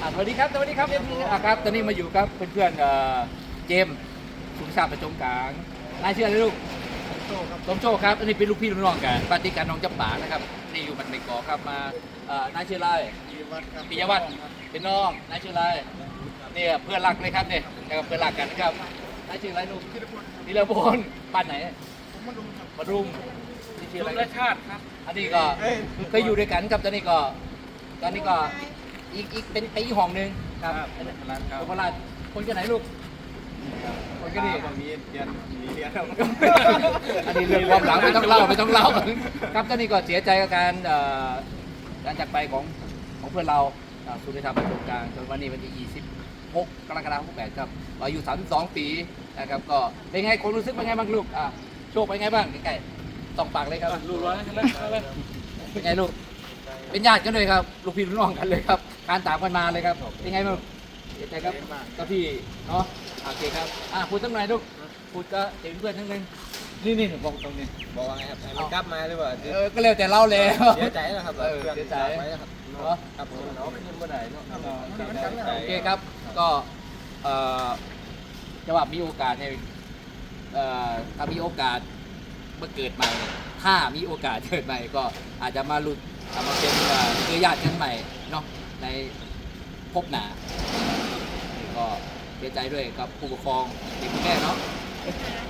อ่าสวัสดีครับสวัสดีครับเอ็มอ่าครับตอนนี้มาอยู่กับเพื่อนๆเอ่อเจมส์สุขชาติประจงกลางนายชื่ออะไรลูกสมโชคครับอันนี้เป็นลูกพี่ลูกน้องกันปฏิการน้องจับป่านะครับนี่อยู่บันไดเกาะครับมาเอ่อนายชื่ออะไรปิยวัฒน์เป็นน้องนายชื่ออะไรเนี่ยเพื่อนรักเลยครับเนี่ยนะครับเพื่อนรักกันนะครับนายชื่ออะไรลูกนิรพลบ้านไหนมารุมนี่ชื่ออะไรชาติครับอันนี้ก็เคยอยู่ด้วยกันครับตอนนี้ก็ ตอนนี้ก็ อีกอีกเป็นไปอีกห้องหนึ่งครับเป็นร้านครับร้านคนกันไหนลูก คนกันนี่มีเรียนมีเรียนครับอันนี้เรื่องความหลังไม่ต้องเล่าไม่ต้องเล่า ครับตอนนี้ก็เสียใจกับการเอ่อการจากไปของของเพื่อนเราอ่าสุริธรรมประจงกลางจนวันนี้วันที่ 26 กรกฎาคม68ครับอายุ 32 ปีนะครับก็เป็นไงคนรู้สึกเป็นไงบ้างลูกอะโชคเป็นไงบ้างใกล้ๆต้องปากเลยครับ ลูกร้อยใช่ไหมเป็นไงลูก เป็นญาติกันเลยครับ ลูกพี่ลูกน้องกันเลยครับ การตามกันมาเลยครับเป็นไงบ้างเสียใจครับกับพี่เนาะโอเคครับอะพูดสักหน่อยลูกพูดก็เห็นเพื่อนทั้งนึงนี่นี่บอกตรงนี้บอกว่าไงครับให้มันกลับมาหรือเปล่าเออก็เร็วแต่เล่าแล้วเสียใจนะครับเออเสียใจไว้นะครับเนาะครับผมน้องขึ้นเมื่อไหร่เนาะโอโอเคเคคครับรับก็เอ่อจะว่ามีโอกาสในเอ่อถ้ามีโอกาสเมื่อเกิดใหม่ ถ้ามีโอกาสเกิดใหม่ก็อาจจะมาหลุดเอามาเป็นเอ่อเครือญาติกันใหม่เนาะ ในภพหนาก็เสียใจด้วยกับผู้ปกครองเด็กคุณแม่เนาะ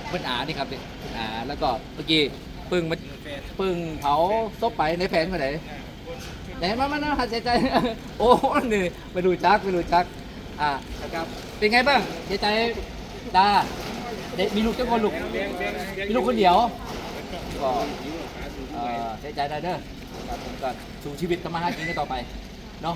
เพื่อนอานี่ครับเนี่ยเพื่อนอาแล้วก็เมื่อกี้ปึ้งมาปึ้งเผาซบไปในแผนไปไหนไหนมามานะหัดเสียใจโอ้นี่ไปดูจักไปดูจักอ่าครับเป็นไงบ้างเสียใจดาเด็กมีลูกเจ้าคนลูกมีลูกคนเดียวก็เสียใจได้เด้อครับผมก็สู่ชีวิตทำมาหากินกันต่อไปเนาะ